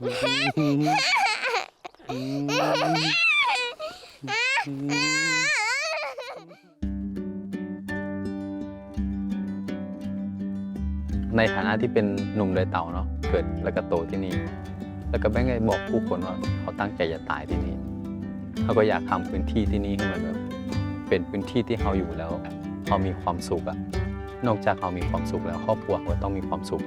ในฐานะที่เป็นหนุ่มเลยเต่าเนาะเกิดแล้วก็โตที่นี่ แล้วก็แบงค์บอกผู้คนว่าเขาตั้งใจจะตายที่นี่เขาก็อยากทำพื้นที่ที่นี่ให้มันแบบเป็นพื้นที่ที่เขาอยู่แล้วเขามีความสุขอะนอกจากเขามีความสุขแล้วครอบครัวเขาต้องมีความสุข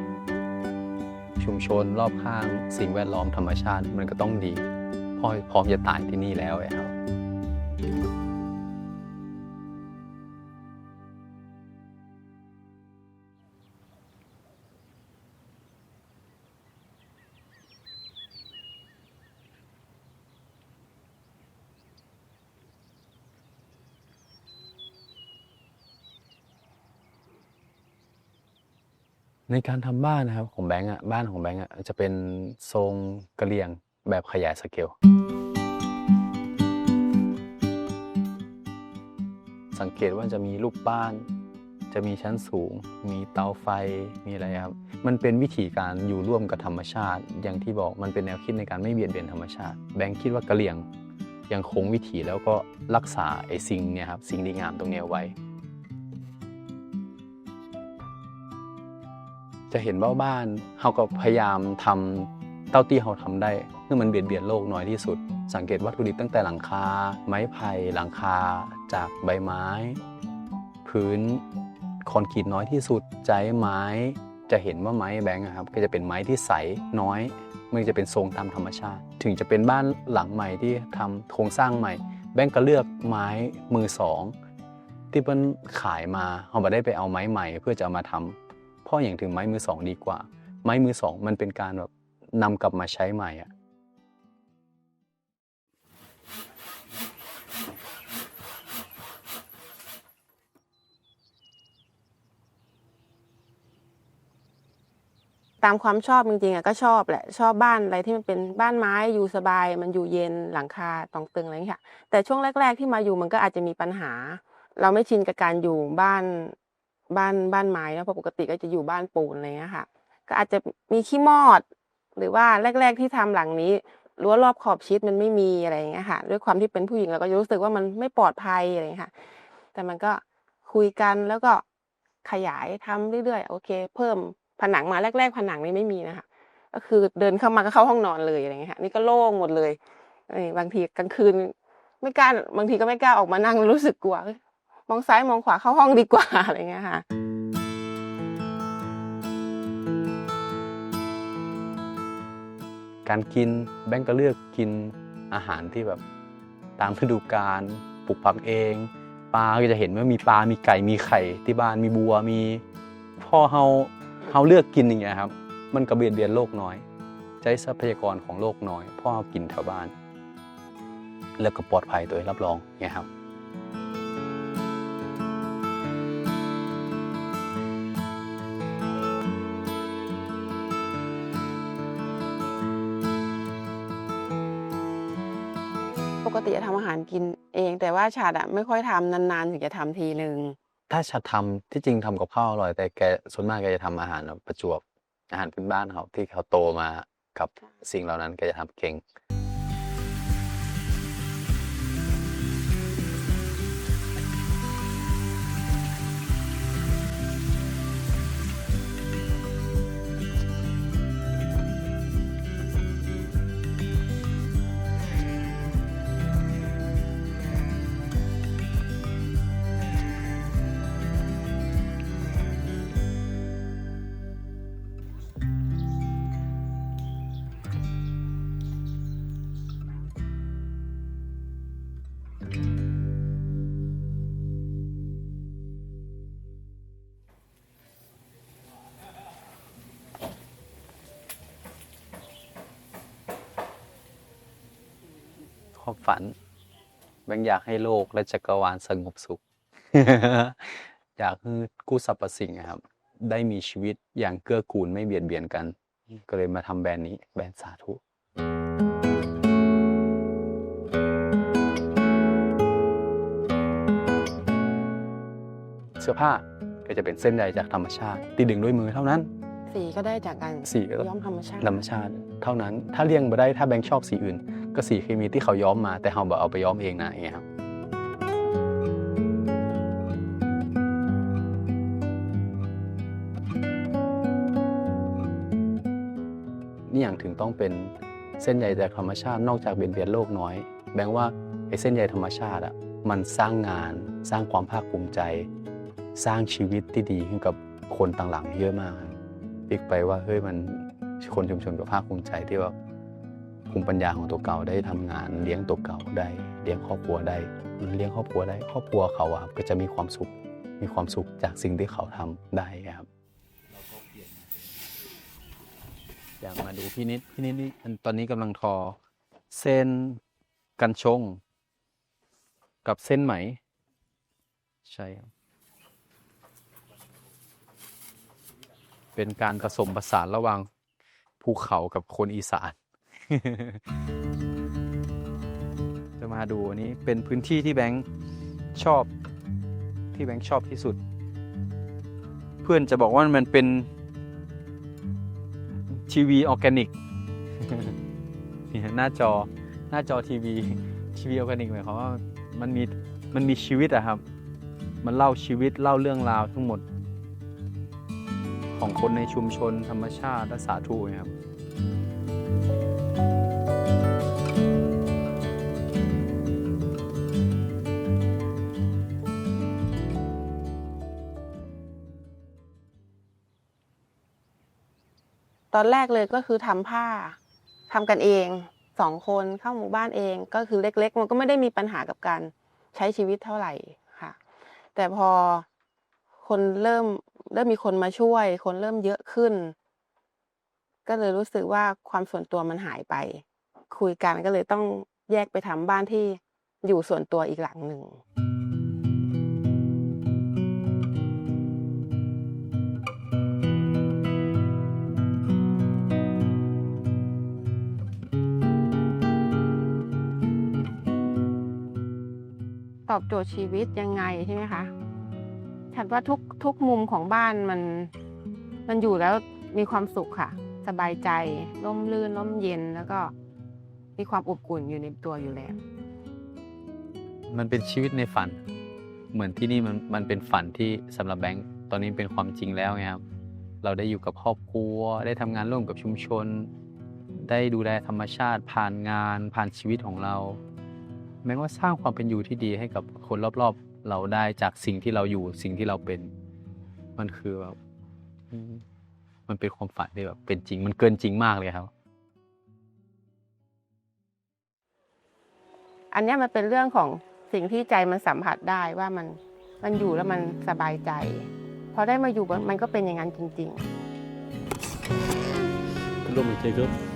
ชุมชนรอบข้าง สิ่งแวดล้อมธรรมชาติมันก็ต้องดีพอพร้อมจะตายที่นี่แล้วไอ้ครับ ในการทำบ้านนะครับของแบงก์อะบ้านของแบงก์อะจะเป็นทรงกระเลียงแบบขยายสเกล สังเกตว่าจะมีรูปบ้าน จะมีชั้นสูง มีเตาไฟมีอะไรครับมันเป็นวิธีการอยู่ร่วมกับธรรมชาติ อย่างที่บอกมันเป็นแนวคิดในการไม่เบียดเบียนธรรมชาติ แบงค์คิดว่ากระเลียงยังคงวิถีแล้วก็รักษาไอ้สิ่งเนี่ยครับสิ่งดีงามตรงเนี้ยไว้ จะเห็นว่าบ้านเขาก็พยายามทำเต้าที่เขาทำได้เพื่อมันเบียดเบียนโลกน้อยที่สุด สังเกตวัตถุดิบตั้งแต่หลังคา ไม้ไผ่หลังคา จากใบไม้ พื้นคอนกรีตน้อยที่สุดใจไม้ จะเห็นว่าไม้แบงค์ครับก็จะเป็นไม้ที่ใสน้อยมันจะเป็นทรงตามธรรมชาติ ถึงจะเป็นบ้านหลังใหม่ที่ทำโครงสร้างใหม่ แบงค์ก็เลือกไม้มือสองที่เพิ่นขายมาเขาไม่ได้ไปเอาไม้ใหม่เพื่อจะเอามาทำเพราะอย่างถึงไม้มือสองดีกว่า ไม้มือสองมันเป็นการแบบนำกลับมาใช้ใหม่อะตามความชอบจริงๆอะก็ชอบแหละชอบบ้านอะไรที่มันเป็นบ้านไม้อยู่สบาย มันอยู่เย็นหลังคาตองตึงอะไรอย่างเงี้ยแต่ช่วงแรก ๆ ที่มาอยู่มันก็อาจจะมีปัญหา เราไม่ชินกับการอยู่บ้าน บ้านบ้านไม้แล้วเพราะปกติก็จะอยู่บ้านปูนอะไรเงี้ยค่ะ ก็อาจจะมีขี้มอด หรือว่าแรก ๆที่ทำหลังนี้รั้วรอบขอบชิดมันไม่มีอะไรเงี้ยค่ะ ด้วยความที่เป็นผู้หญิงเราก็จะรู้สึกว่ามันไม่ปลอดภัยอะไรเงี้ยค่ะ แต่มันก็คุยกันแล้วก็ขยายทำเรื่อยๆโอเค เพิ่มผนังมาแรก ๆ ผนังนี่ไม่มีนะคะ ก็คือเดินเข้ามาก็เข้าห้องนอนเลยอะไรเงี้ยค่ะนี่ก็โล่งหมดเลยบางทีกลางคืนไม่กล้าบางทีก็ไม่กล้าออกมานั่งรู้สึกกลัว มองซ้ายมองขวาเข้าห้องดีกว่าอะไรเงี้ยค่ะการกินแบงก์ก็เลือกกินอาหารที่แบบตามฤดูกาลปลูกผักเองปลาก็จะเห็นว่ามีปลา มีไก่ มีไข่ที่บ้านมีบัวมีพ่อเฮาเฮาเลือกกินอย่างเงี้ยครับ มันก็เบียดเบียนโลกน้อย ใช้ทรัพยากรของโลกน้อย พ่อกินแถวบ้าน แล้วก็ปลอดภัยโดยรับรองเนี่ยครับ ติจะทำอาหารกินเอง แต่ว่าชาดอะไม่ค่อยทำนานๆถึงจะทำทีหนึ่งถ้าชัดทำที่จริงทำกับข้าวอร่อย แต่แกส่วนมากแกจะทำอาหารแบบประจวบอาหารพื้นบ้านเขาที่เขาโตมากับสิ่งเหล่านั้นแกจะทำเก่ง ความฝัน แบงค์อยากให้โลกและจักรวาลสงบสุข อยากให้กู้สรรพสิ่งอะครับ ได้มีชีวิตอย่างเกื้อกูลไม่เบียดเบียนกัน ก็เลยมาทำแบรนด์นี้แบรนด์สาธุ เสื้อผ้าก็จะเป็นเส้นใยจากธรรมชาติที่ดึงด้วยมือเท่านั้น สีก็ได้จากการสีก็ ย้อมธรรมชาติ ธรรมชาติ เท่านั้นถ้าเลี่ยงมาได้ถ้าแบงค์ชอบสีอื่น ก็สีเคมีที่เขาย้อมมา แต่เราแบบเอาไปย้อมเองนะอย่างเงี้ยครับนี่อย่างถึงต้องเป็นเส้นใยจากธรรมชาติ นอกจากเบียดเบียนโลกน้อย แบงว่าไอ้เส้นใยธรรมชาติอะมันสร้างงานสร้างความภาคภูมิใจ สร้างชีวิตที่ดีให้กับคนต่างหลังเยอะมากพิกไปว่าเฮ้ยมันคนชุมชนก็ภาคภูมิใจที่ว่า ภูมิปัญญาของตัวเก่าได้ทำงานเลี้ยงตัวเก่าได้เลี้ยงครอบครัวได้มันเลี้ยงครอบครัวได้ครอบครัวเขาอะครับก็จะมีความสุขมีความสุขจากสิ่งที่เขาทำได้ครับอยากมาดูพี่นิดพี่นิดนี่ตอนนี้กำลังทอ เส้นกันชง กับเส้นไหม ใช่ครับเป็นการผสมผสานระหว่างภูเขากับคนอีสาน จะมาดูอันนี้เป็นพื้นที่ที่แบงค์ชอบที่แบงค์ชอบที่สุด เพื่อนจะบอกว่ามันเป็นทีวีออร์แกนิกนี่หน้าจอหน้าจอทีวีทีวีออร์แกนิกหมายความว่ามันมีมันมีชีวิตอะครับ มันเล่าชีวิตเล่าเรื่องราวทั้งหมด ของคนในชุมชนธรรมชาติและสาธุนะครับ ตอนแรกเลยก็คือทำผ้าทำกันเองสองคนเข้าหมู่บ้านเอง ก็คือเล็ก ๆ มันก็ไม่ได้มีปัญหากับการใช้ชีวิตเท่าไหร่ค่ะ แต่พอคนเริ่มเริ่มมีคนมาช่วย คนเริ่มเยอะขึ้น ก็เลยรู้สึกว่าความส่วนตัวมันหายไป คุยกันก็เลยต้องแยกไปทำบ้านที่อยู่ส่วนตัวอีกหลังหนึ่ง อบโจทย์ชีวิตยังไงใช่ไหมคะฉันว่าทุกทุกมุมของบ้านมันมันอยู่แล้วมีความสุขค่ะ สบายใจร่มรื่นร่มเย็นแล้วก็มีความอบอุ่นอยู่ในตัวอยู่แล้ว มันเป็นชีวิตในฝัน เหมือนที่นี่มันมันเป็นฝันที่สำหรับแบงค์ตอนนี้เป็นความจริงแล้วไงครับเราได้อยู่กับครอบครัว ได้ทำงานร่วมกับชุมชน ได้ดูแลธรรมชาติผ่านงานผ่านชีวิตของเรา แม้ว่าสร้างความเป็นอยู่ที่ดีให้กับคนรอบๆ เราได้จากสิ่งที่เราอยู่สิ่งที่เราเป็น มันคือแบบอืมมันเป็นความฝันที่แบบเป็นจริง มันเกินจริงมากเลยครับ อันเนี้ยมันเป็นเรื่องของสิ่งที่ใจมันสัมผัสได้ว่ามันมันอยู่แล้วมันสบายใจพอได้มาอยู่มันก็เป็นอย่างนั้นจริงๆร่วมใจครับ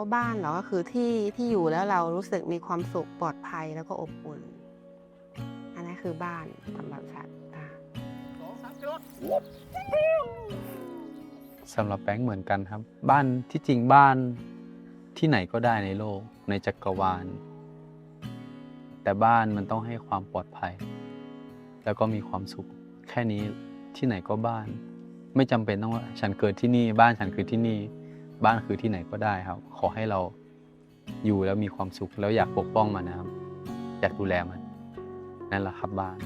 ว่าบ้านเหรอก็คือที่ที่อยู่แล้วเรารู้สึกมีความสุขปลอดภัยแล้วก็อบอุ่น อันนั้นคือบ้านสำหรับฉันค่ะสำหรับแบงค์เหมือนกันครับ บ้านที่จริงบ้านที่ไหนก็ได้ในโลกในจักรวาล แต่บ้านมันต้องให้ความปลอดภัย แล้วก็มีความสุข แค่นี้ที่ไหนก็บ้าน ไม่จำเป็นต้องว่า ฉันเกิดที่นี่บ้านฉันคือที่นี่ บ้านคือที่ไหนก็ได้ครับ ขอให้เราอยู่แล้วมีความสุขแล้วอยากปกป้องมันนะครับ อยากดูแลมันนั่นแหละครับบ้าน